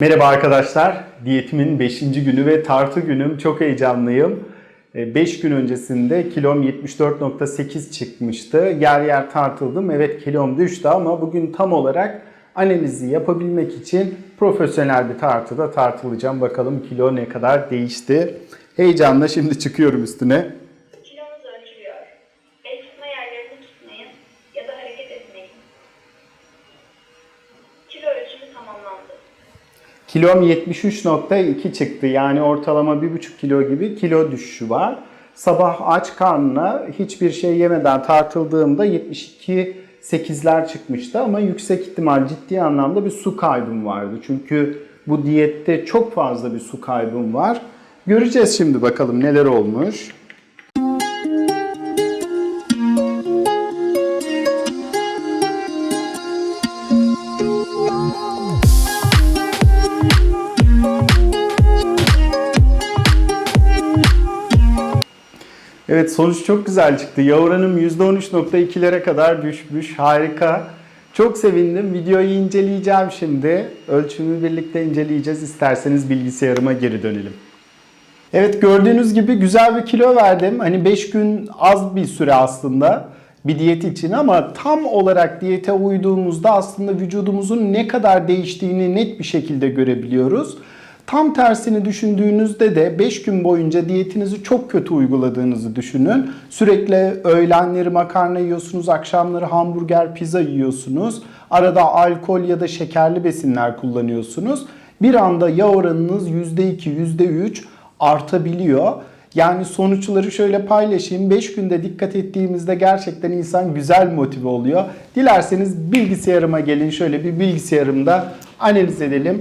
Merhaba arkadaşlar. Diyetimin 5. günü ve tartı günüm. Çok heyecanlıyım. 5 gün öncesinde kilom 74.8 çıkmıştı. Yer yer tartıldım. Evet kilom düştü ama bugün tam olarak analizi yapabilmek için profesyonel bir tartıda tartılacağım. Bakalım kilo ne kadar değişti. Heyecanla şimdi çıkıyorum üstüne. Kilom 73.2 çıktı. Yani ortalama 1,5 kilo gibi kilo düşüşü var. Sabah aç karnına hiçbir şey yemeden tartıldığımda 72 8'ler çıkmıştı ama yüksek ihtimal ciddi anlamda bir su kaybım vardı. Çünkü bu diyette çok fazla bir su kaybım var. Göreceğiz şimdi bakalım neler olmuş. Evet sonuç çok güzel çıktı. Yağ oranım %13.2'lere kadar düşmüş. Harika. Çok sevindim. Videoyu inceleyeceğim şimdi. Ölçümü birlikte inceleyeceğiz. İsterseniz bilgisayarıma geri dönelim. Evet gördüğünüz gibi güzel bir kilo verdim. Hani 5 gün az bir süre aslında bir diyet için ama tam olarak diyete uyduğumuzda aslında vücudumuzun ne kadar değiştiğini net bir şekilde görebiliyoruz. Tam tersini düşündüğünüzde de 5 gün boyunca diyetinizi çok kötü uyguladığınızı düşünün. Sürekli öğlenleri makarna yiyorsunuz, akşamları hamburger, pizza yiyorsunuz. Arada alkol ya da şekerli besinler kullanıyorsunuz. Bir anda yağ oranınız %2, %3 artabiliyor. Yani sonuçları şöyle paylaşayım. 5 günde dikkat ettiğimizde gerçekten insan güzel motive oluyor. Dilerseniz bilgisayarıma gelin şöyle bir bilgisayarımda analiz edelim.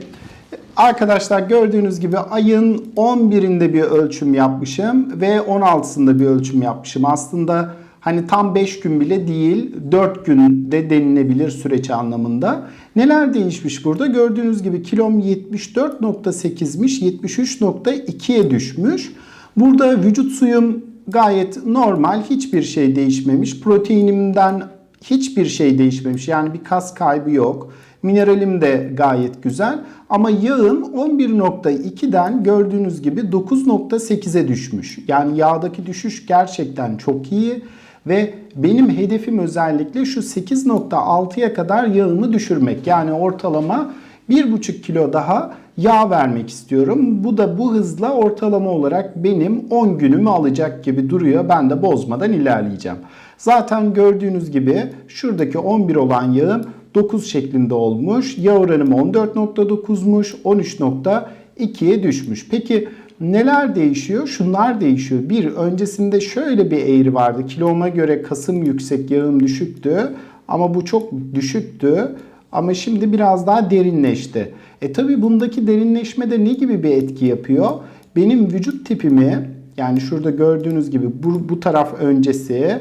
Arkadaşlar gördüğünüz gibi ayın 11'inde bir ölçüm yapmışım ve 16'sında bir ölçüm yapmışım. Aslında hani tam 5 gün bile değil 4 günde denilebilir süreç anlamında. Neler değişmiş burada? Gördüğünüz gibi kilom 74.8'miş 73.2'ye düşmüş. Burada vücut suyum gayet normal hiçbir şey değişmemiş. Proteinimden hiçbir şey değişmemiş yani bir kas kaybı yok. Mineralim de gayet güzel ama yağım 11.2'den gördüğünüz gibi 9.8'e düşmüş. Yani yağdaki düşüş gerçekten çok iyi ve benim hedefim özellikle şu 8.6'ya kadar yağımı düşürmek. Yani ortalama 1,5 kilo daha yağ vermek istiyorum. Bu da bu hızla ortalama olarak benim 10 günümü alacak gibi duruyor. Ben de bozmadan ilerleyeceğim. Zaten gördüğünüz gibi şuradaki 11 olan yağım 9 şeklinde olmuş. Yağ oranım 14.9'muş. 13.2'ye düşmüş. Peki neler değişiyor? Şunlar değişiyor. Bir, öncesinde şöyle bir eğri vardı. Kiloma göre kasım yüksek, yağım düşüktü. Ama bu çok düşüktü. Ama şimdi biraz daha derinleşti. E tabi bundaki derinleşme de ne gibi bir etki yapıyor? Benim vücut tipimi yani şurada gördüğünüz gibi bu, bu taraf öncesi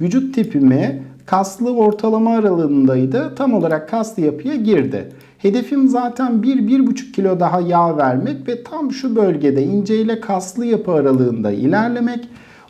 vücut tipimi kaslı ortalama aralığındaydı. Tam olarak kaslı yapıya girdi. Hedefim zaten 1-1,5 kilo daha yağ vermek ve tam şu bölgede ince ile kaslı yapı aralığında ilerlemek.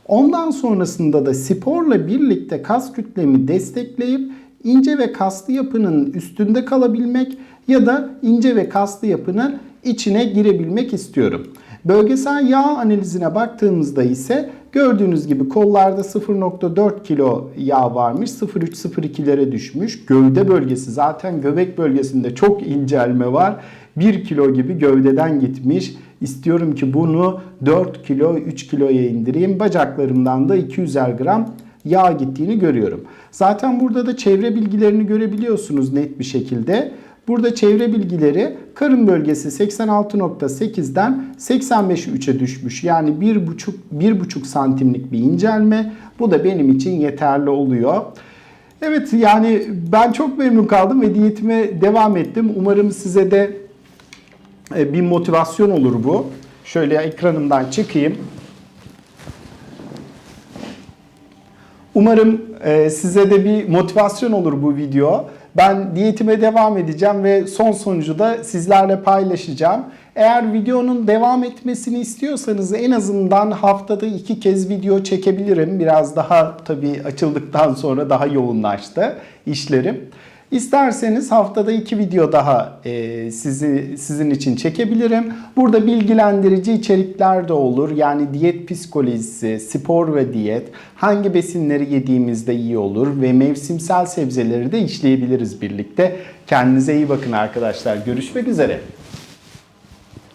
Ondan sonrasında da sporla birlikte kas kütlemi destekleyip ince ve kaslı yapının üstünde kalabilmek ya da ince ve kaslı yapının içine girebilmek istiyorum. Bölgesel yağ analizine baktığımızda ise gördüğünüz gibi kollarda 0.4 kilo yağ varmış. 0.3-0.2'lere düşmüş. Gövde bölgesi zaten göbek bölgesinde çok incelme var. 1 kilo gibi gövdeden gitmiş. İstiyorum ki bunu 4 kilo 3 kiloya indireyim. Bacaklarımdan da 200'er gram yağ gittiğini görüyorum. Zaten burada da çevre bilgilerini görebiliyorsunuz net bir şekilde. Burada çevre bilgileri karın bölgesi 86.8'den 85'e 3'e düşmüş. Yani 1,5 1,5 santimlik bir incelme. Bu da benim için yeterli oluyor. Evet yani ben çok memnun kaldım ve diyetime devam ettim. Umarım size de e, bir motivasyon olur bu. Şöyle ekranımdan çıkayım. Umarım e, size de bir motivasyon olur bu video. Ben diyetime devam edeceğim ve son sonucu da sizlerle paylaşacağım. Eğer videonun devam etmesini istiyorsanız en azından haftada iki kez video çekebilirim. Biraz daha tabii açıldıktan sonra daha yoğunlaştı işlerim. İsterseniz haftada iki video daha e, sizi sizin için çekebilirim. Burada bilgilendirici içerikler de olur. Yani diyet psikolojisi, spor ve diyet, hangi besinleri yediğimizde iyi olur ve mevsimsel sebzeleri de işleyebiliriz birlikte. Kendinize iyi bakın arkadaşlar. Görüşmek üzere.